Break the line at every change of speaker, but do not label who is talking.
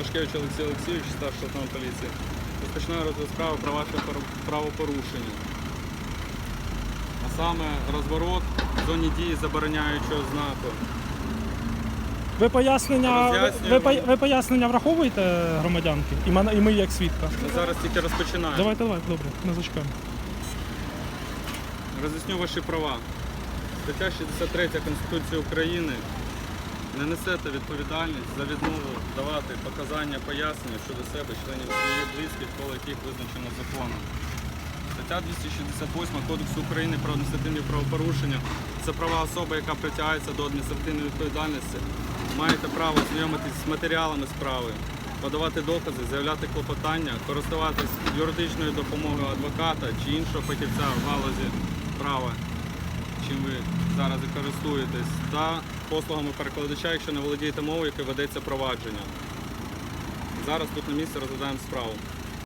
Пашкевич Олексій Олексійович, старший лейтенант поліції. Розпочинаю розгляд справи про ваше правопорушення. А саме розворот в зоні дії забороняючого знаку.
Ви пояснення, ви,
Роз'яснюємо.
ви, ви пояснення враховуєте громадянки? І, мене, і ми як свідка.
Ми зараз тільки розпочинаємо.
Давайте, давайте, добре, ми зачекаємо.
Роз'ясню ваші права. Стаття 63 Конституції України. Не несете відповідальність за відмову давати показання пояснення щодо себе, членів своїх близьких, коло яких визначено законом. Стаття 268 Кодексу України про адміністративні правопорушення це права особи, яка притягається до адміністративної відповідальності. Маєте право знайомитись з матеріалами справи, подавати докази, заявляти клопотання, користуватись юридичною допомогою адвоката чи іншого фахівця в галузі права, чим ви зараз і користуєтесь, та послугами перекладача, якщо не володієте мовою, яке ведеться провадження. Зараз тут на місці розглядаємо справу.